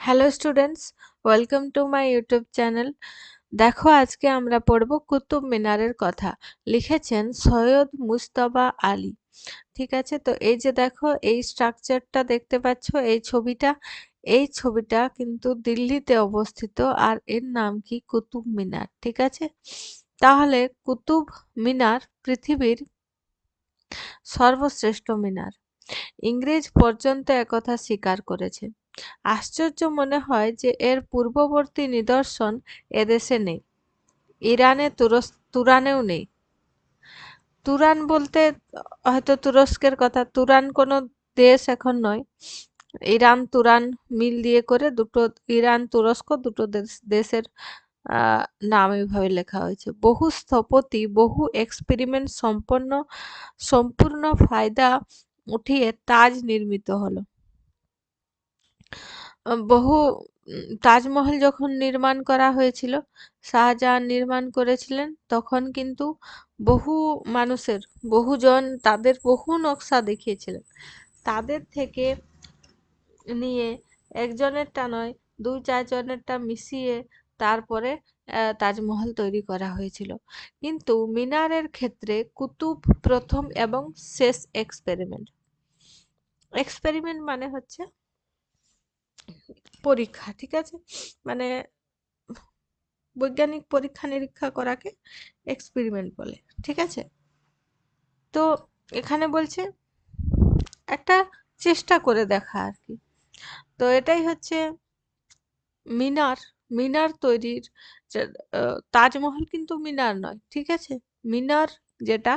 Hello students welcome to my YouTube channel দেখো, আজকে আমরা পড়ব কুতুব মিনারের কথা। লিখেছেন সৈয়দ মুস্তফা আলী। ঠিক আছে? তো এই যে দেখো, এই স্ট্রাকচারটা দেখতে পাচ্ছ, এই ছবিটা। এই ছবিটা কিন্তু দিল্লিতে অবস্থিত, আর এর নাম কি? কুতুব মিনার। ঠিক আছে? তাহলে কুতুব মিনার পৃথিবীর সর্বশ্রেষ্ঠ মিনার। ইংরেজ পর্যন্ত একথা স্বীকার করেছে। আশ্চর্য মনে হয় যে এর পূর্ববর্তী নিদর্শন এদেশে নেই। ইরানে তুরস, তুরানেও নেই। তুরান বলতে হয়তো তুরস্কের কথা, তুরান কোনো দেশ এখন নয়। ইরান, তুরান মিল দিয়ে করে দুটো, ইরান, তুরস্ক দুটো দেশের নাম এইভাবে লেখা হয়েছে। বহু স্থপতি, বহু এক্সপেরিমেন্ট সম্পন্ন, সম্পূর্ণ ফায়দা উঠিয়ে তাজ নির্মিত হলো। বহু তাজমহল যখন নির্মাণ করা হয়েছিল, শাহজাহান নির্মাণ করেছিলেন, তখন কিন্তু বহু মানুষের, বহুজন তাদের বহু নকশা দেখিয়েছিলেন। তাদের থেকে নিয়ে একজনেরটা নয়, দুই চারজনেরটা মিশিয়ে তারপরে তাজমহল তৈরি করা হয়েছিল। কিন্তু মিনারের ক্ষেত্রে কুতুব প্রথম এবং শেষ এক্সপেরিমেন্ট এক্সপেরিমেন্ট মানে হচ্ছে পরীক্ষা, ঠিক আছে? মানে বৈজ্ঞানিক পরীক্ষা নিরীক্ষা করাকে এক্সপেরিমেন্ট বলে, ঠিক আছে? তো এখানে বলছে একটা চেষ্টা করে দেখা আর কি। তো এটাই হচ্ছে মিনার মিনার তৈরির তাজমহল কিন্তু মিনার নয়, ঠিক আছে? মিনার যেটা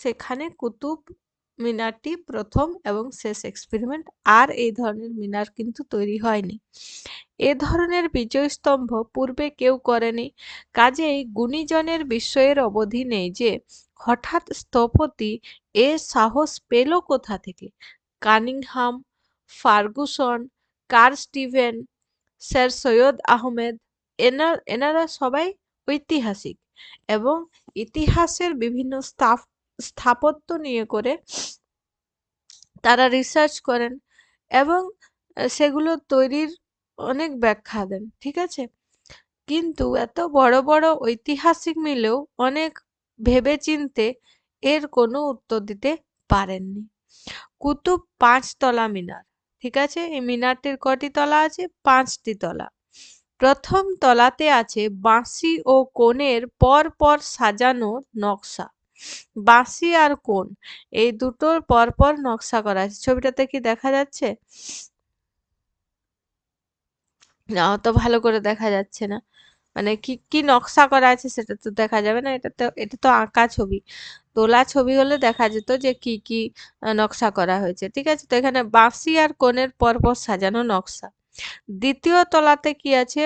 সেখানে কুতুব মিনারটি প্রথম এবং শেষ এক্সপেরিমেন্ট আর এই ধরনের মিনার কিন্তু তৈরি হয়নি। এ ধরনের বিজয়স্তম্ভ পূর্বে কেউ করেনি। কাজেই গুণীজনের বিস্ময়ের অবধি নেই যে, হঠাৎ স্থপতি এ সাহস পেল কোথা থেকে? কানিংহাম, ফার্গুসন, কার স্টিভেন, স্যার সৈয়দ আহমেদ, এনার, এনারা সবাই ঐতিহাসিক এবং ইতিহাসের বিভিন্ন স্থাপ স্থাপত্য নিয়ে করে তারা রিসার্চ করেন এবং সেগুলো তৈরির অনেক ব্যাখ্যা দেন, ঠিক আছে? কিন্তু এত বড় বড় ঐতিহাসিক মিলেও অনেক ভেবে চিনতে এর কোনো উত্তর দিতে পারেননি। কুতুব পাঁচতলা মিনার, ঠিক আছে? এই মিনারটির কটি তলা আছে? পাঁচটি তলা। প্রথম তলাতে আছে বাঁশি ও কোণের পর পর সাজানো নকশা। বাঁশি আর কোন এই দুটোর পরপর নকশা করা আছে। ছবিটাতে কি দেখা যাচ্ছে? অত ভালো করে দেখা যাচ্ছে না। মানে কি কি নকশা করা আছে সেটা তো দেখা যাবে না। এটা তো এটা তো আঁকা ছবি। তোলা ছবি হলে দেখা যেত যে কি কি নকশা করা হয়েছে। ঠিক আছে, তো এখানে বাঁশি আর কোণের পরপর সাজানো নকশা। দ্বিতীয় তলাতে কি আছে?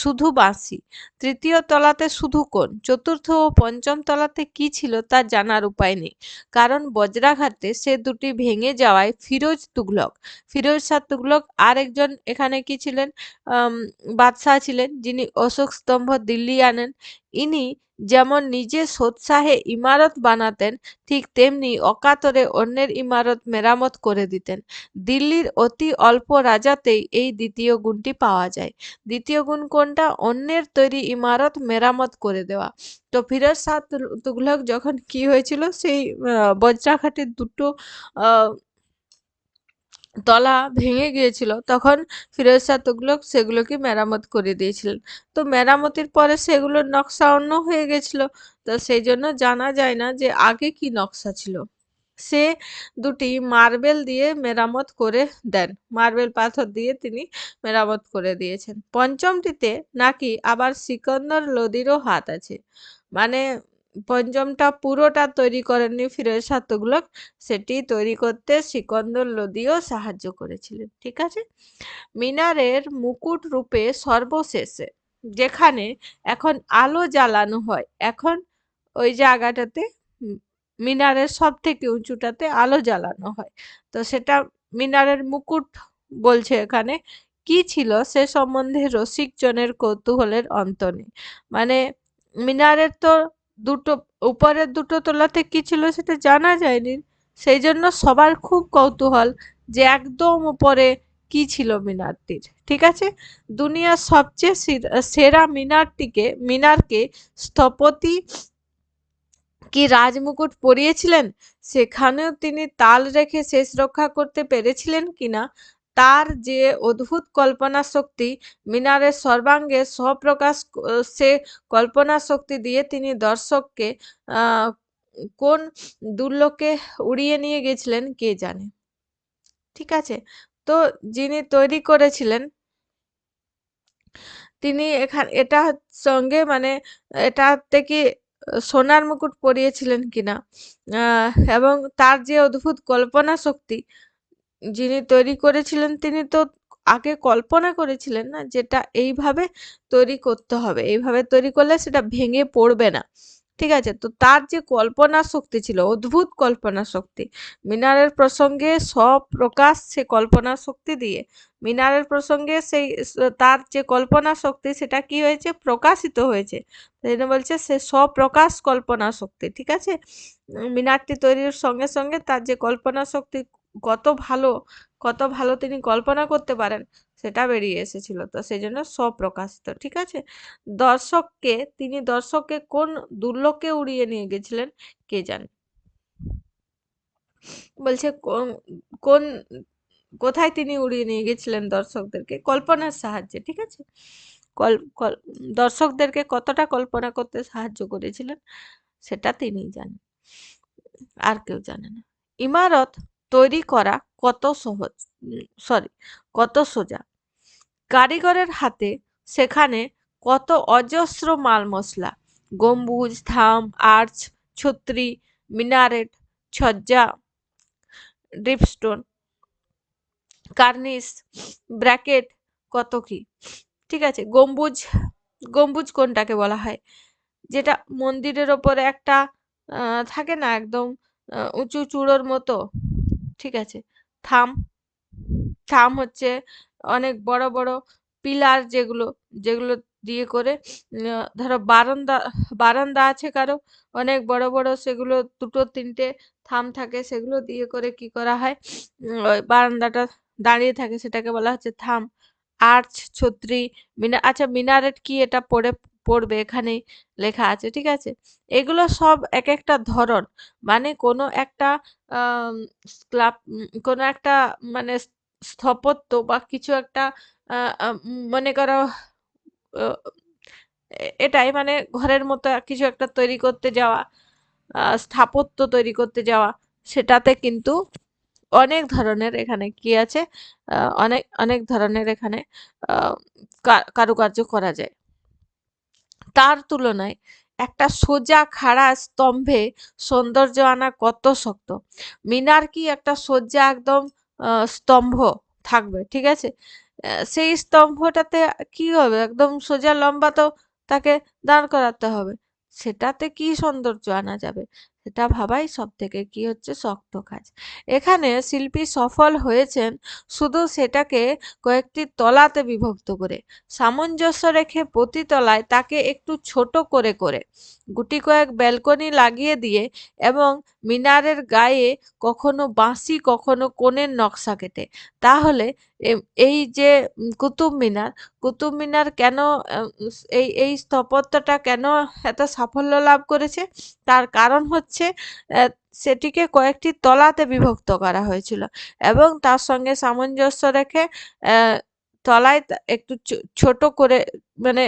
শুধু বাঁশি। তৃতীয় তলাতে শুধু কোন চতুর্থ ও পঞ্চম তলাতে কি ছিল তা জানার উপায় নেই। কারণ বজ্রাঘাতে সে দুটি ভেঙে যাওয়ায় ফিরোজ তুগলক ফিরোজ শাহ তুগলক আর একজন এখানে কি ছিলেন? বাদশাহ ছিলেন যিনি অশোক স্তম্ভ দিল্লি আনেন। ইনি যেমন নিজে সোৎসাহে ইমারত বানাতেন, ঠিক তেমনি অকাতরে অন্যের ইমারত মেরামত করে দিতেন। দিল্লির অতি অল্প রাজাতেই এই দ্বিতীয় গুণটি পাওয়া যায়। দ্বিতীয় গুণ কোনটা? অন্যের তৈরি ইমারত মেরামত করে দেওয়া। তো ফিরোজ শাহ তুঘলক যখন কি হয়েছিল? সেই বজ্রাঘাটের দুটো তলা ভেঙে গিয়েছিল, তখন ফিরোজ শাহ তুগলক সেগুলোকে মেরামত করে দিয়েছিলেন। তো মেরামতির পরে সেগুলোর নকশা অন্য হয়ে গেছিল। তো সেই জন্য জানা যায় না যে আগে কি নকশা ছিল। সে দুটি মার্বেল দিয়ে মেরামত করে দেন। মার্বেল পাথর দিয়ে তিনি মেরামত করে দিয়েছেন। পঞ্চমটিতে নাকি আবার সিকন্দর লোদিরও হাত আছে। মানে পঞ্চমটা পুরোটা তৈরি করেননি ফিরোজ শাহ তুগলক সেটি তৈরি করতে সিকন্দর লোদিও সাহায্য করেছিলেন, ঠিক আছে? মিনারের মুকুট রূপে সর্বশেষে, যেখানে এখন আলো জ্বালানো হয়, এখন ওই জায়গাটাতে মিনারের সব থেকে উঁচুটাতে আলো জ্বালানো হয়। তো সেটা মিনারের মুকুট বলছে এখানে, কি ছিল সে সম্বন্ধে রসিকজনের কৌতূহলের অন্ত নেই। মানে মিনারের তো দুটো, উপরের দুটো তলাতে কি ছিল সেটা জানা যায়নি। সেই জন্য সবার খুব কৌতূহল যে একদম উপরে কি ছিল মিনারটির, ঠিক আছে? দুনিয়ার সবচেয়ে সেরা মিনারটিকে, মিনারকে স্থপতি কি রাজমুকুট পরিয়েছিলেন? সেখানেও তিনি তাল রেখে শেষ রক্ষা করতে পেরেছিলেন কিনা? তার যে অদ্ভুত কল্পনা শক্তি মিনারের সর্বাঙ্গে স্বপ্রকাশ সে কল্পনা শক্তি দিয়ে তিনি দর্শককে কোন দুর্লোকে উড়িয়ে নিয়ে গেছিলেন কে জানে। ঠিক আছে? তো যিনি তৈরি করেছিলেন, তিনি এখান, এটা সঙ্গে মানে এটাতে কি সোনার মুকুট পরিয়েছিলেন কিনা এবং তার যে অদ্ভুত কল্পনা শক্তি যিনি তৈরি করেছিলেন, তিনি তো আগে কল্পনা করেছিলেন না যেটা এইভাবে তৈরি করতে হবে। এইভাবে তৈরি করলে সেটা ভেঙে পড়বে না। ঠিক আছে? তো তার যে কল্পনা শক্তি ছিল, অদ্ভুত কল্পনা শক্তি, মিনারের প্রসঙ্গে প্রকাশ সে কল্পনা শক্তি দিয়ে, মিনারের প্রসঙ্গে সেই তার যে কল্পনা শক্তি সেটা কি হয়েছে? প্রকাশিত হয়েছে। সেই বলছে সে স্বপ্রকাশ কল্পনা শক্তি, ঠিক আছে? মিনারটি তৈরির সঙ্গে সঙ্গে তার যে কল্পনা শক্তি কত ভালো কত ভালো তিনি কল্পনা করতে পারেন, সেটা বেরিয়ে এসেছিল। তো সেই জন্য স্বপ্রকাশিত, ঠিক আছে? দর্শককে, তিনি দর্শককে কোন দুর্লোকে উড়িয়ে নিয়ে গেছিলেন কে জানে? বলছে কোন কোথায় তিনি উড়িয়ে নিয়ে গেছিলেন দর্শকদেরকে? কল্পনার সাহায্যে, ঠিক আছে? দর্শকদেরকে কতটা কল্পনা করতে সাহায্য করেছিলেন, সেটা তিনিই জানেন। আর কেউ জানে না। ইমারত তৈরি করা কত সহজ? সরি কত সোজা। কারিগরের হাতে সেখানে কত অজস্র মাল মশলা গম্বুজ, থাম, আর্চ, ছত্রি, মিনারেট, ছজ্জা, ড্রিপস্টোন, কার্নিস, ব্র্যাকেট, কত কি? ঠিক আছে, গম্বুজ গম্বুজ কোনটাকে বলা হয়? যেটা মন্দিরের ওপরে একটা থাকে না একদম উঁচু চূড়োর মতো? ঠিক আছে। থাম। থাম হচ্ছে অনেক বড় বড় পিলার যেগুলো যেগুলো দিয়ে করে ধরো বারান্দা বারান্দা আছে কারও, অনেক বড় বড় সেগুলো দুটো, তিনটে থাম থাকে, সেগুলো দিয়ে করে কি করা হয়? বারান্দাটা দাঁড়িয়ে থাকে, সেটাকে বলা হচ্ছে থাম। আর্চ, ছত্রি, মিনা আচ্ছা মিনারেট কি এটা পড়ে পড়বে এখানেই লেখা আছে, ঠিক আছে? এগুলো সব এক একটা ধরন। মানে কোনো একটা ক্লাব, কোনো একটা মানে স্থাপত্য বা কিছু একটা মনে করো এটাই মানে ঘরের মতো কিছু একটা তৈরি করতে যাওয়া স্থাপত্য তৈরি করতে যাওয়া, সেটাতে কিন্তু অনেক ধরনের এখানে কি আছে? অনেক অনেক ধরনের এখানে কারুকার্য করা যায়। তার তুলনায় একটা সোজা খাড়া স্তম্ভে সৌন্দর্য আনা কত শক্ত? মিনার কি একটা সোজা একদম স্তম্ভ থাকবে, ঠিক আছে? সেই স্তম্ভটাতে কি হবে? একদম সোজা লম্বা তো তাকে দাঁড় করাতে হবে। সেটাতে কি সৌন্দর্য আনা যাবে? সেটা ভাবাই সব থেকে কি হচ্ছে শক্ত কাজ। এখানে শিল্পী সফল হয়েছেন শুধু সেটাকে কয়েকটি তলাতে বিভক্ত করে, সামঞ্জস্য রেখে প্রতি তলায় তাকে একটু ছোট করে করে, গুটি কয়েক ব্যালকনি লাগিয়ে দিয়ে এবং মিনারের গায়ে কখনো বাঁশি, কখনো কোণের নকশা কেটে। তাহলে এই যে কুতুব মিনার কুতুব মিনার কেন এই এই স্থাপত্যটা কেন এত সাফল্য লাভ করেছে? তার কারণ হচ্ছে সেটিকে কয়েকটি তলাতে বিভক্ত করা হয়েছিল এবং তার সঙ্গে সামঞ্জস্য রেখে তলায় একটু ছোট করে মানে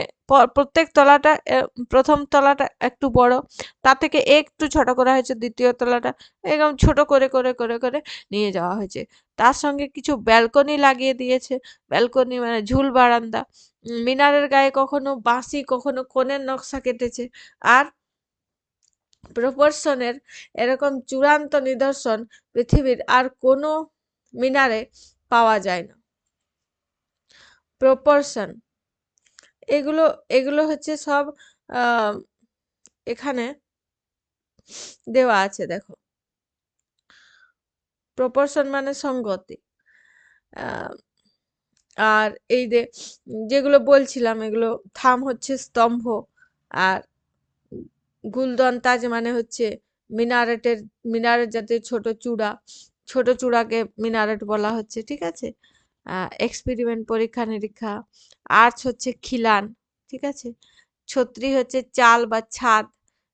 প্রত্যেক তলাটা প্রথম তলাটা একটু বড় তার থেকে একটু ছোট করা হয়েছে, দ্বিতীয় তলাটা এরকম ছোট করে করে করে করে নিয়ে যাওয়া হয়েছে। তার সঙ্গে কিছু ব্যালকনি লাগিয়ে দিয়েছে, ব্যালকনি মানে ঝুল বারান্দা মিনারের গায়ে কখনো বাঁশি, কখনো কোণের নকশা কেটেছে, আর প্রপোর্শনের এরকম চূড়ান্ত নিদর্শন পৃথিবীর আর কোনো মিনারে পাওয়া যায় না। প্রপোর্শন এগুলো এগুলো হচ্ছে সব এখানে দেওয়া আছে, দেখো। প্রপোর্শন মানে সঙ্গতি। আর এই যেগুলো বলছিলাম, এগুলো, থাম হচ্ছে স্তম্ভ, আর গুলদন্তাজ মানে হচ্ছে মিনারেটের মিনারেট জাতীয় ছোট চূড়া, ছোট চূড়াকে মিনারেট বলা হচ্ছে, ঠিক আছে? এক্সপেরিমেন্ট পরীক্ষা, নিরীক্ষা আর্চ হচ্ছে খিলান, ঠিক আছে? ছত্রি হচ্ছে চাল বা ছাদ,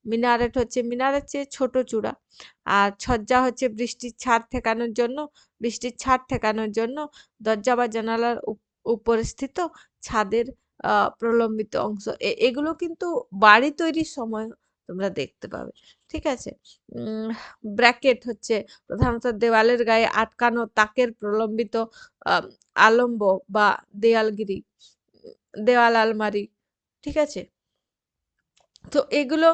মিনারেট হচ্ছে মিনারের চেয়ে ছোট চূড়া, আর ছজ্জা হচ্ছে বৃষ্টির ছাদ ঠেকানোর জন্য বৃষ্টির ছাদ ঠেকানোর জন্য দরজা বা জানালার উপরে স্থিত ছাদের প্রলম্বিত অংশ। এগুলো কিন্তু বাড়ি তৈরির সময় তোমরা দেখতে পাবে। ঠিক আছে? ব্র্যাকেট হচ্ছে প্রধানত দেওয়ালের গায়ে আটকানো তাকের প্রলম্বিত আলম্ব বা দেয়ালগিরি, দেওয়াল আলমারি। ঠিক আছে? তো এগুলো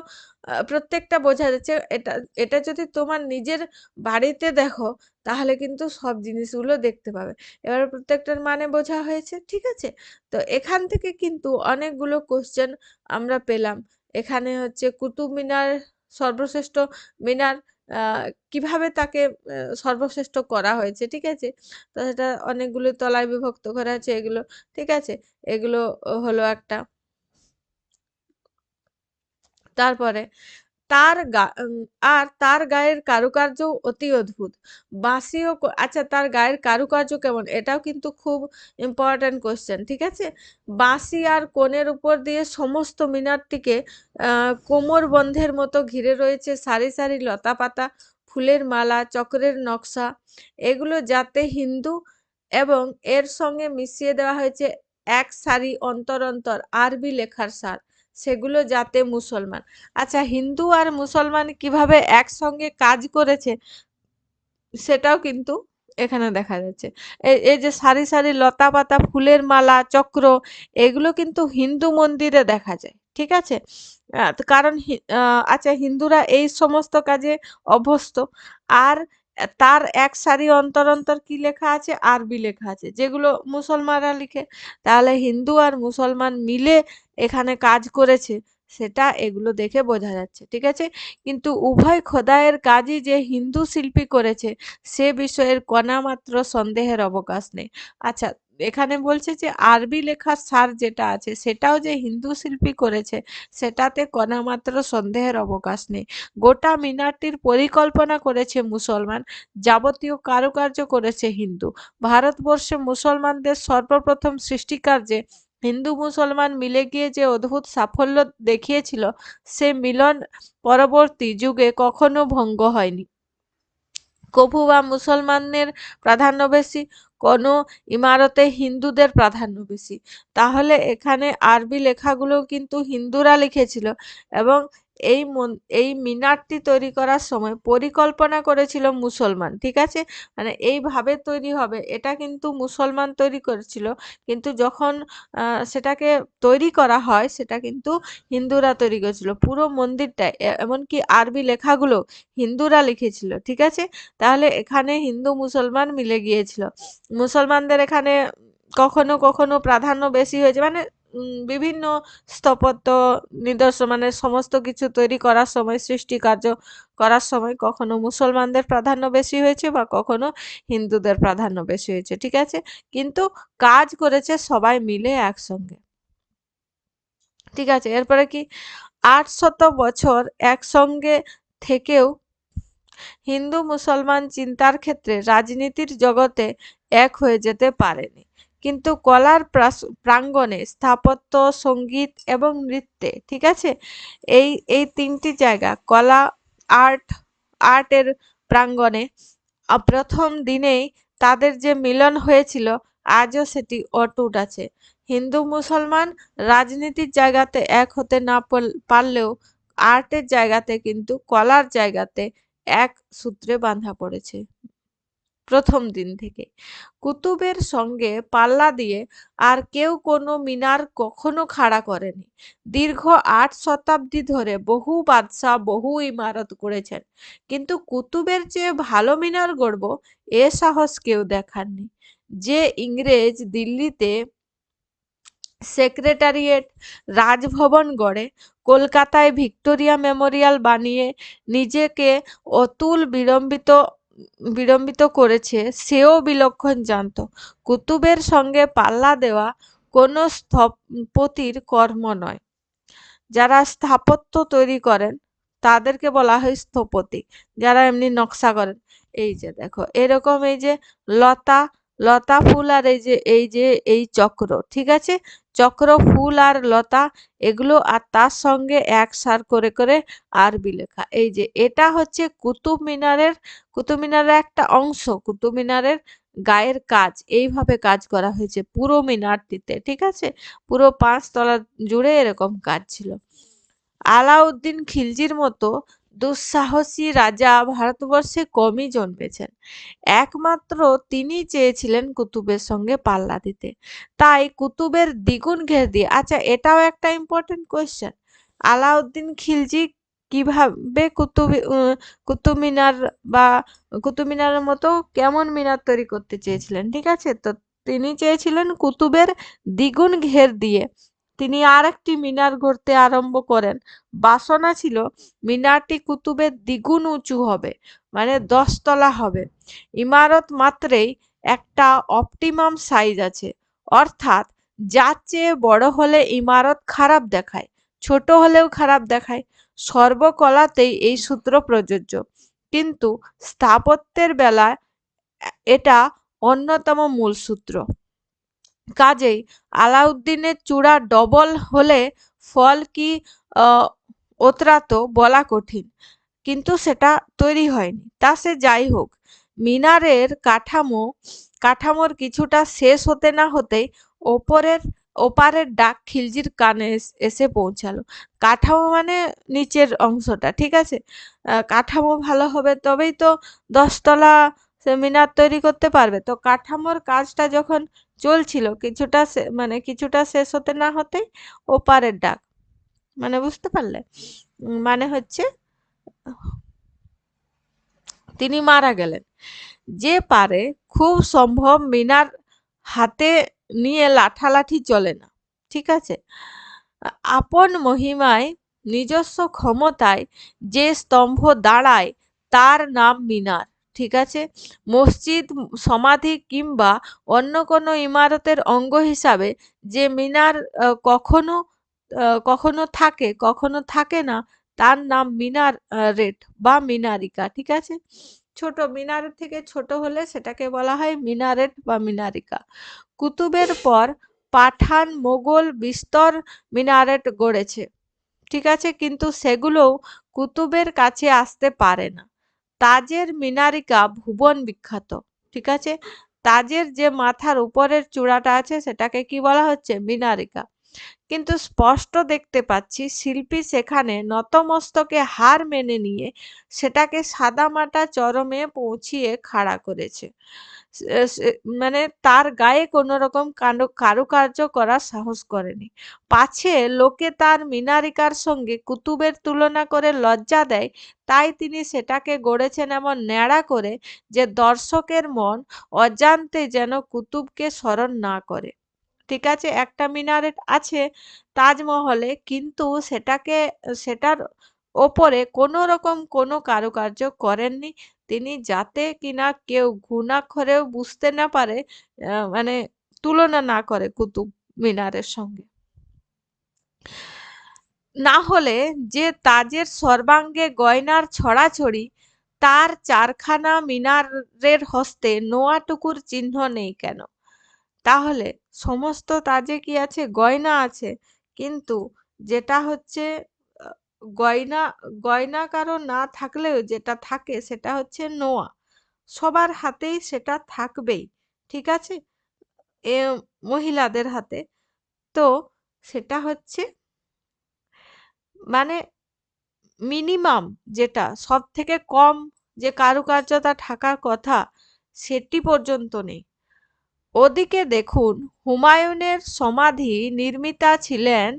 প্রত্যেকটা বোঝা যাচ্ছে। এটা এটা যদি তোমার নিজের বাড়িতে দেখো, তাহলে কিন্তু সব জিনিসগুলো দেখতে পাবে। এবার প্রত্যেকটার মানে বোঝা হয়েছে। ঠিক আছে? তো এখান থেকে কিন্তু অনেকগুলো কোশ্চেন আমরা পেলাম। এখানে হচ্ছে কুতুব মিনার সর্বশ্রেষ্ঠ মিনার কীভাবে তাকে সর্বশ্রেষ্ঠ করা হয়েছে, ঠিক আছে? তো সেটা অনেকগুলো তলায় বিভক্ত করা আছে, এগুলো, ঠিক আছে? এগুলো হলো একটা। তারপরে তার আর তার গায়ের কারুকার্য অতি অদ্ভুত। বাঁশিও আচ্ছা তার গায়ের কারুকার্য কেমন? এটাও কিন্তু খুব ইম্পর্ট্যান্ট কোশ্চেন ঠিক আছে? বাঁশি আর কোণের উপর দিয়ে সমস্ত মিনারটিকে কোমর বন্ধের মতো ঘিরে রয়েছে সারি সারি লতা পাতা, ফুলের মালা, চক্রের নকশা। এগুলো যাতে হিন্দু এবং এর সঙ্গে মিশিয়ে দেওয়া হয়েছে এক সারি অন্তর অন্তর আরবি লেখার সার। সেগুলো যাতে মুসলমান। আচ্ছা হিন্দু আর মুসলমান কীভাবে একসঙ্গে কাজ করেছে, সেটাও কিন্তু এখানে দেখা যাচ্ছে। এই যে সারি সারি লতা পাতা, ফুলের মালা, চক্র, এগুলো কিন্তু হিন্দু মন্দিরে দেখা যায়, ঠিক আছে? কারণ আচ্ছা হিন্দুরা এই সমস্ত কাজে অভ্যস্ত। আর তার এক সারি অন্তর অন্তর কি লেখা আছে? আরবি লেখা আছে। যেগুলো মুসলমানরা লিখে, তাহলে হিন্দু আর মুসলমান মিলে এখানে কাজ করেছে, সেটা এগুলো দেখে বোঝা যাচ্ছে, ঠিক আছে? কিন্তু উভয় খোদায়ের কাজই যে হিন্দু শিল্পী করেছে, সে বিষয়ের কণামাত্র সন্দেহের অবকাশ নেই। আচ্ছা এখানে বলছে যে আরবি লেখার সার যেটা আছে সেটাও যে হিন্দু শিল্পী করেছে সেটাতে কণামাত্র সন্দেহের অবকাশ নেই। গোটা মিনারটির পরিকল্পনা করেছে মুসলমান, যাবতীয় কারুকার্য করেছে হিন্দু। ভারতবর্ষে মুসলমানদের সর্বপ্রথম সৃষ্টিকার্যে হিন্দু মুসলমান মিলে গিয়ে যে অদ্ভুত সাফল্য দেখিয়েছিল, সে মিলন পরবর্তী যুগে কখনো ভঙ্গ হয়নি। কভু বা মুসলমানদের প্রাধান্য বেশি, কোনো ইমারতে হিন্দুদের প্রাধান্য বেশি। তাহলে এখানে আরবি লেখাগুলো কিন্তু হিন্দুরা লিখেছিল এবং এই এই মিনারটি তৈরি করার সময় পরিকল্পনা করেছিল মুসলমান, ঠিক আছে? মানে এইভাবে তৈরি হবে, এটা কিন্তু মুসলমান তৈরি করেছিল। কিন্তু যখন সেটাকে তৈরি করা হয়, সেটা কিন্তু হিন্দুরা তৈরি করেছিল, পুরো মন্দিরটা এমনকি আরবি লেখাগুলো হিন্দুরা লিখেছিল, ঠিক আছে? তাহলে এখানে হিন্দু মুসলমান মিলে গিয়েছিল। মুসলমানদের এখানে কখনো কখনো প্রাধান্য বেশি হয়েছে মানে বিভিন্ন স্থাপত্য নিদর্শন মানে সমস্ত কিছু তৈরি করার সময়, সৃষ্টি কার্য করার সময় কখনো মুসলমানদের প্রাধান্য বেশি হয়েছে বা কখনো হিন্দুদের প্রাধান্য বেশি হয়েছে, ঠিক আছে? কিন্তু কাজ করেছে সবাই মিলে একসঙ্গে। ঠিক আছে? এরপরে কি? আটশত বছর একসঙ্গে থেকেও হিন্দু মুসলমান চিন্তার ক্ষেত্রে রাজনীতির জগতে এক হয়ে যেতে পারেনি। কিন্তু কলার প্রাঙ্গণে স্থাপত্য, সংগীত এবং নৃত্যে, ঠিক আছে? এই এই তিনটি জায়গা, কলা, আর্ট, আর্টের প্রাঙ্গণে প্রথম দিনেই তাদের যে মিলন হয়েছিল, আজও সেটি অটুট আছে। হিন্দু, মুসলমান রাজনীতির জায়গাতে এক হতে না পারলেও আর্টের জায়গাতে কিন্তু কলার জায়গাতে এক সূত্রে বাঁধা পড়েছে। প্রথম দিন থেকে। কুতুবের সঙ্গে পাল্লা দিয়ে আর কেউ কোনো মিনার কখনো খাড়া করেনি। দীর্ঘ আট শতাব্দী ধরে বহু বাদশাহ, বহু ইমারত করেছেন। কিন্তু কুতুবের চেয়ে ভালো মিনার গড়ব এ সাহস কেউ দেখাননি। যে ইংরেজ দিল্লিতে সেক্রেটারিয়েট রাজভবন গড়ে, কলকাতায় ভিক্টোরিয়া মেমোরিয়াল বানিয়ে নিজেকে অতুল বিলম্বিত বিড়ম্বিত করেছে, সেও বিলক্ষণ জানত। কুতুবের সঙ্গে পাল্লা দেওয়া কোনো স্থপতির কর্ম নয়। যারা স্থাপত্য তৈরি করেন, তাদেরকে বলা হয় স্থপতি। যারা এমনি নকশা করেন, এই যে দেখো, এরকম এই যে লতা লতা ফুল আর এই যে এই যে, এই চক্র, ঠিক আছে? চক্র, ফুল আর লতা, এগুলো আর তার সঙ্গে এক সার করে করে আরবি লেখা। এই যে, এটা হচ্ছে কুতুব মিনারের কুতুব মিনারের একটা অংশ, কুতুব মিনারের গায়ের কাজ। এইভাবে কাজ করা হয়েছে পুরো মিনারটিতে, ঠিক আছে? পুরো পাঁচ তলা জুড়ে এরকম কাজ ছিল। আলাউদ্দিন খিলজির মতো দুঃসাহসী রাজা ভারতবর্ষে কমই জন্মেছেন। একমাত্র তিনি চেয়েছিলেন কুতুবের সঙ্গে পাল্লা দিতে। তাই কুতুবের দ্বিগুণ ঘের দিয়ে আচ্ছা এটাও একটা ইম্পর্টেন্ট কোয়েশ্চেন আলাউদ্দিন খিলজি কীভাবে কুতুব কুতুব মিনার বা কুতুব মিনারের মতো কেমন মিনার তৈরি করতে চেয়েছিলেন? ঠিক আছে? তো তিনি চেয়েছিলেন কুতুবের দ্বিগুণ ঘের দিয়ে। তিনি আর একটি মিনার গড়তে আরম্ভ করেন। বাসনা ছিল, মিনারটি কুতুবের দ্বিগুণ উঁচু হবে মানে দশতলা হবে। ইমারত মাত্রেই একটা অপটিমাম সাইজ আছে। অর্থাৎ, যার চেয়ে বড় হলে ইমারত খারাপ দেখায়, ছোট হলেও খারাপ দেখায়। সর্বকলাতেই এই সূত্র প্রযোজ্য। কিন্তু স্থাপত্যের বেলায় এটা অন্যতম মূল সূত্র। কাজেই আলাউদ্দিনের চূড়া ডবল হলে ফল কি ওতরাতো বলা কঠিন। কিন্তু সেটা তৈরি হয়নি। তা সে যাই হোক, মিনারের কাঠামো, কাঠামোর কিছুটা শেষ হতে না হতেই ওপরের, ওপারের ডাক খিলজির কানে এসে পৌঁছালো। কাঠামো মানে নিচের অংশটা, ঠিক আছে? কাঠামো ভালো হবে তবেই তো দশতলা সে মিনার তৈরি করতে পারবে। তো কাঠামোর কাজটা যখন চলছিল, কিছুটা মানে কিছুটা শেষ হতে না হতেই ওপারের ডাক। মানে বুঝতে পারলে? মানে হচ্ছে, তিনি মারা গেলেন। যে পারে খুব সম্ভব মিনার হাতে নিয়ে লাঠালাঠি চলে না, ঠিক আছে? আপন মহিমায় নিজস্ব ক্ষমতায় যে স্তম্ভ দাঁড়ায়, তার নাম মিনার। ঠিক আছে? মসজিদ, সমাধি কিংবা অন্য কোনো ইমারতের অঙ্গ হিসাবে যে মিনার কখনো কখনো থাকে কখনো থাকে না, তার নাম মিনার রেট বা মিনারিকা, ঠিক আছে? ছোট মিনারের থেকে ছোট হলে সেটাকে বলা হয় মিনারেট বা মিনারিকা। কুতুবের পর পাঠান মোগল বিস্তর মিনারেট গড়েছে, ঠিক আছে? কিন্তু সেগুলোও কুতুবের কাছে আসতে পারে না। তাজের মিনারিকা ভুবন বিখ্যাত, ঠিক আছে? তাজের যে মাথার উপরের চূড়াটা আছে, সেটাকে কি বলা হচ্ছে? মিনারিকা। কিন্তু স্পষ্ট দেখতে পাচ্ছি শিল্পী সেখানে নতমস্তকে হার মেনে নিয়ে সেটাকে সাদামাটা চরমে পৌঁছিয়ে খাড়া করেছে। মানে তার গায়ে কোনো রকম কারুকার্য করার সাহস করেনি। পাছে লোকে তার মিনারিকার সঙ্গে কুতুবের তুলনা করে লজ্জা দেয়, তাই তিনি সেটাকে গড়েছেন এমন ন্যাড়া করে যে দর্শকের মন অজান্তে যেন কুতুবকে স্মরণ না করে। ঠিক আছে, একটা মিনারেট আছে তাজমহলে, কিন্তু সেটাকে, সেটার ওপরে কোনো রকম কোনো কারুকার্য করেননি। তিনি যাতে কিনা কেউ ঘুণাক্ষরেও বুঝতে না পারে মানে তুলনা না করে কুতুব মিনারের সঙ্গে। না হলে যে তাজের সর্বাঙ্গে গয়নার ছড়াছড়ি, তার চারখানা মিনারের হস্তে নোয়াটুকুর চিহ্ন নেই কেন? তাহলে সমস্ত তাজে কি আছে? গয়না আছে। কিন্তু যেটা হচ্ছে গয়না গয়না কারও না থাকলেও যেটা থাকে সেটা হচ্ছে নোয়া। সবার হাতেই সেটা থাকবেই, ঠিক আছে? এ মহিলাদের হাতে। তো সেটা হচ্ছে মানে মিনিমাম যেটা সব থেকে কম যে কারুকার্যতা থাকার কথা, সেটি পর্যন্ত নেই। ওদিকে দেখুন, হুমায়ুনের সমাধি নির্মিতা ছিলেন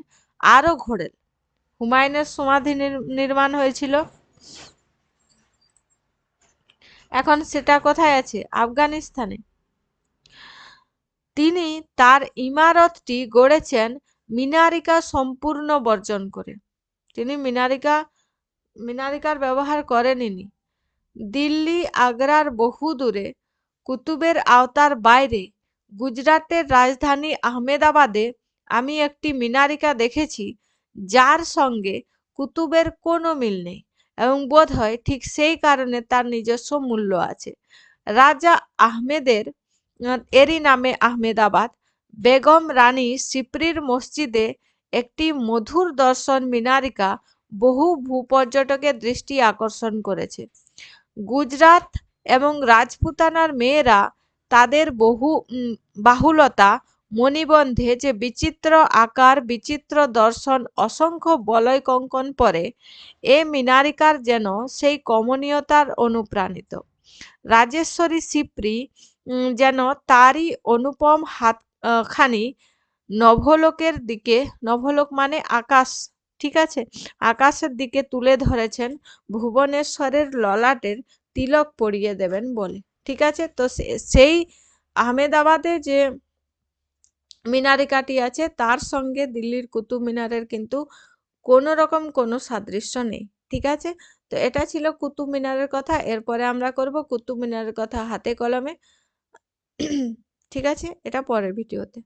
আরও ঘোড়েল হুমায়ুনের সমাধি নির্মাণ হয়েছিল। এখন সেটা কোথায় আছে? আফগানিস্তানে। তিনি তার ইমারতটি গড়েছেন মিনারিকা সম্পূর্ণ বর্জন করে। তিনি মিনারিকা, মিনারিকার ব্যবহার করেনি দিল্লি, আগ্রার বহু দূরে কুতুবের আওতার বাইরে গুজরাটের রাজধানী আহমেদাবাদে আমি একটি মিনারিকা দেখেছি। যার সঙ্গে কুতুবের কোনো মিল নেই এবং বোধ হয় ঠিক সেই কারণে তার নিজস্ব মূল্য আছে। রাজা আহমেদের আহ, এরই নামে আহমেদাবাদ বেগম রানী সিপ্রির মসজিদে একটি মধুর দর্শন মিনারিকা বহু ভূপর্যটকের দৃষ্টি আকর্ষণ করেছে। গুজরাট এবং রাজপুতানার মেয়েরা তাদের বহু বাহুলতা মণিবন্ধে যে বিচিত্র আকার, বিচিত্র দর্শন, অসংখ্য বলয় কঙ্কন পরে, এ মিনারিকার যেন সেই কমনীয়তার অনুপ্রাণিত। রাজেশ্বরী সিপ্রি যেন তারই অনুপম হাত খানি নভলোকের দিকে, নভলোক মানে আকাশ, ঠিক আছে? আকাশের দিকে তুলে ধরেছেন, ভুবনেশ্বরের ললাটের তিলক পরিয়ে দেবেন বলে, ঠিক আছে? তো সেই আহমেদাবাদে যে মিনারিকাটি আছে। তার সঙ্গে দিল্লির কুতুব মিনারের কিন্তু কোনো রকম কোনো সাদৃশ্য নেই, ঠিক আছে? তো এটা ছিল কুতুব মিনারের কথা। এরপরে আমরা করব কুতুব মিনারের কথা হাতে কলমে। ঠিক আছে? এটা পরের ভিডিওতে।